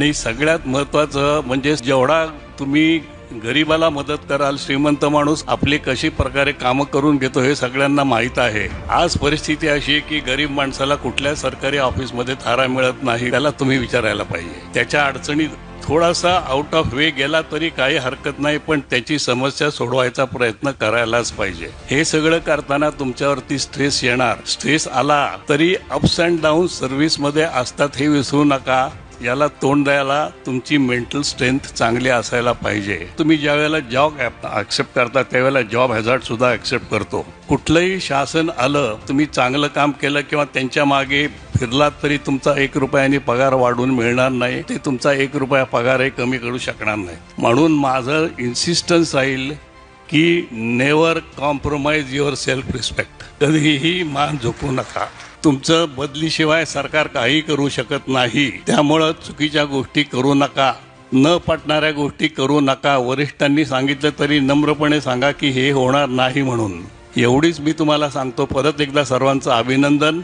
आणि सगळ्यात महत्वाचं म्हणजे जेवढा तुम्ही गरीबाला मदत कराल श्रीमंत माणूस आपली कशी प्रकारे कामं करून घेतो हे सगळ्यांना माहीत आहे. आज परिस्थिती अशी आहे की गरीब माणसाला कुठल्या सरकारी ऑफिसमध्ये थारा मिळत नाही त्याला तुम्ही विचारायला पाहिजे. त्याच्या अडचणी थोडासा आउट ऑफ वे गेला तरी काही हरकत नाही पण त्याची समस्या सोडवायचा प्रयत्न करायलाच पाहिजे. हे सगळं करताना तुमच्यावरती स्ट्रेस येणार. स्ट्रेस आला तरी अप्स अँड डाऊन सर्व्हिसमध्ये असतात हे विसरू नका. याला तोंड द्यायला तुमची मेंटल स्ट्रेंथ चांगली असायला पाहिजे. तुम्ही ज्या वेळेला जॉब ऍक्सेप्ट करता त्यावेळेला जॉब हॅझार्ड सुद्धा ऍक्सेप्ट करतो. कुठलंही शासन आलं तुम्ही चांगलं काम केलं किंवा त्यांच्या मागे फिरलात तरी तुमचा एक रुपयाने पगार वाढून मिळणार नाही ते तुमचा एक रुपया पगारही कमी करू शकणार नाही. म्हणून माझं इन्सिस्टन्स राहील की never compromise your self respect कधीही मान झोपू नका. तुमचं बदलीशिवाय सरकार काही करू शकत नाही. त्यामुळं चुकीच्या गोष्टी करू नका. न पटणाऱ्या गोष्टी करू नका. वरिष्ठांनी सांगितलं तरी नम्रपणे सांगा की हे होणार नाही म्हणून. एवढीच मी तुम्हाला सांगतो. परत एकदा सर्वांचं अभिनंदन.